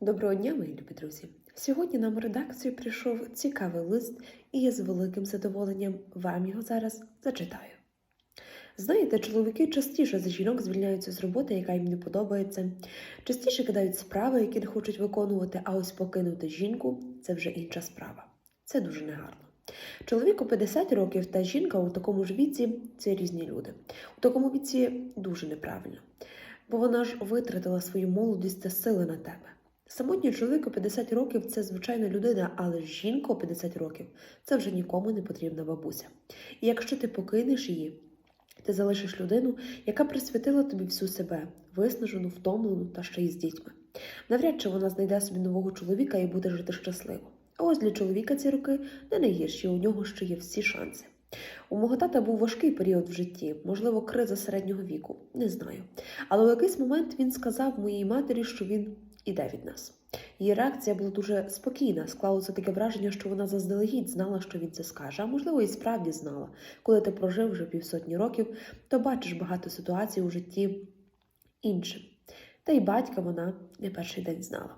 Доброго дня, мої любі друзі! Сьогодні нам у редакцію прийшов цікавий лист, і я з великим задоволенням вам його зараз зачитаю. Знаєте, чоловіки частіше за жінок звільняються з роботи, яка їм не подобається, частіше кидають справи, які не хочуть виконувати, а ось покинути жінку це вже інша справа. Це дуже негарно. Чоловік у 50 років та жінка у такому ж віці це різні люди. У такому віці дуже неправильно, бо вона ж витратила свою молодість та сили на тебе. Самотній чоловік у 50 років це звичайна людина, але жінка у 50 років це вже нікому не потрібна бабуся. І якщо ти покинеш її, ти залишиш людину, яка присвятила тобі всю себе, виснажену, втомлену та ще й з дітьми. Навряд чи вона знайде собі нового чоловіка і буде жити щасливо. А ось для чоловіка ці роки не найгірші, у нього ще є всі шанси. У мого тата був важкий період в житті, можливо, криза середнього віку, не знаю. Але в якийсь момент він сказав моїй матері, що він іде від нас. Її реакція була дуже спокійна. Склалося таке враження, що вона заздалегідь знала, що він це скаже, а можливо, і справді знала. Коли ти прожив вже півсотні років, то бачиш багато ситуацій у житті іншим. Та й батька вона не перший день знала.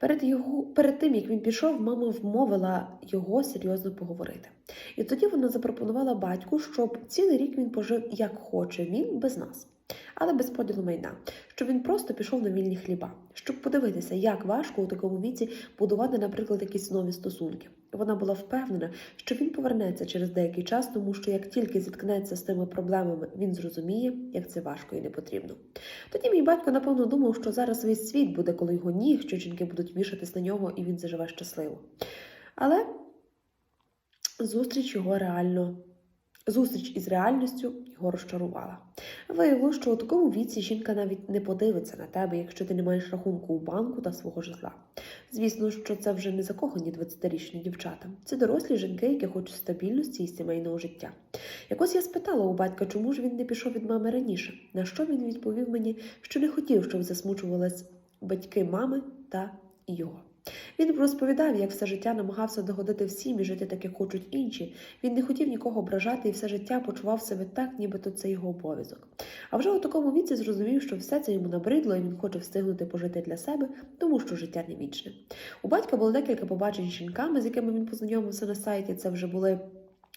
Перед, його, перед тим, як він пішов, мама вмовила його серйозно поговорити. І тоді вона запропонувала батьку, щоб цілий рік він пожив як хоче, він без нас, але без поділу майна, щоб він просто пішов на вільні хліба, щоб подивитися, як важко у такому віці будувати, наприклад, якісь нові стосунки. Вона була впевнена, що він повернеться через деякий час, тому що як тільки зіткнеться з тими проблемами, він зрозуміє, як це важко і не потрібно. Тоді мій батько, напевно, думав, що зараз весь світ буде, коли його ніг, що жінки будуть вішатись на нього, і він заживе щасливо. Але зустріч його реально. Зустріч із реальністю його розчарувала. Виявилося, що у такому віці жінка навіть не подивиться на тебе, якщо ти не маєш рахунку у банку та свого житла. Звісно, що це вже не закохані 20-річні дівчата. Це дорослі жінки, які хочуть стабільності і сімейного життя. Якось я спитала у батька, чому ж він не пішов від мами раніше. На що він відповів мені, що не хотів, щоб засмучувались батьки мами та його. Він розповідав, як все життя намагався догодити всім і жити так, як хочуть інші. Він не хотів нікого ображати і все життя почував себе так, нібито це його обов'язок. А вже у такому віці зрозумів, що все це йому набридло, і він хоче встигнути пожити для себе, тому що життя не вічне. У батька було декілька побачень з жінками, з якими він познайомився на сайті. Це вже були.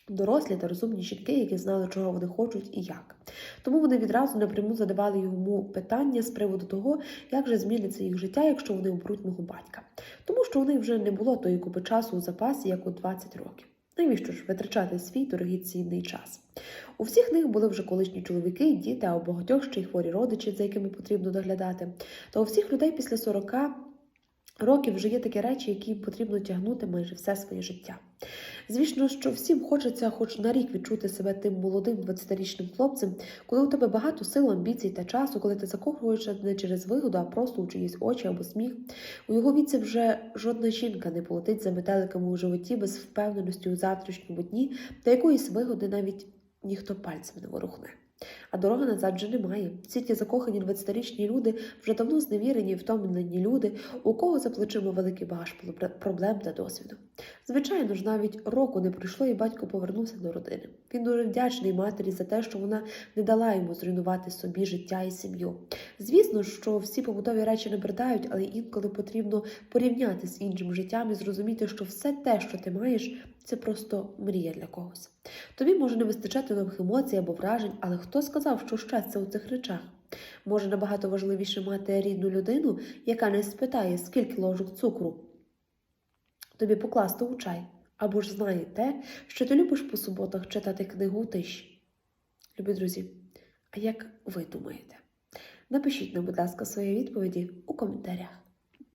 Дорослі та розумні жінки, які знали, чого вони хочуть і як. Тому вони відразу напряму задавали йому питання з приводу того, як же зміниться їх життя, якщо вони оберуть мого батька. Тому що у них вже не було тої купи часу у запасі, як у 20 років. Навіщо ж витрачати свій дорогий цінний час? У всіх них були вже колишні чоловіки, діти, а у багатьох ще й хворі родичі, за якими потрібно доглядати. Та у всіх людей після 40 років вже є такі речі, які потрібно тягнути майже все своє життя. Звісно, що всім хочеться хоч на рік відчути себе тим молодим 20-річним хлопцем, коли у тебе багато сил, амбіцій та часу, коли ти закохуєшся не через вигоду, а просто у чиїсь очі або сміх. У його віці вже жодна жінка не полетить за метеликами у животі без впевненості у завтрашньому дні, та якоїсь вигоди навіть ніхто пальцем не ворухне. А дороги назад вже немає. Всі ті закохані 20-річні люди вже давно зневірені, втомлені люди, у кого за плечима великий багаж проблем та досвіду. Звичайно ж, навіть року не пройшло, і батько повернувся до родини. Він дуже вдячний матері за те, що вона не дала йому зруйнувати собі життя і сім'ю. Звісно, що всі побутові речі не бридають, але інколи потрібно порівняти з іншим життям і зрозуміти, що все те, що ти маєш, це просто мрія для когось. Тобі може не вистачати нових емоцій або вражень, але хто сказав, що щастя у цих речах? Може набагато важливіше мати рідну людину, яка не спитає, скільки ложок цукру тобі покласти у чай, або ж знає те, що ти любиш по суботах читати книгу у тиші. Любі друзі, а як ви думаєте? Напишіть нам, будь ласка, свої відповіді у коментарях.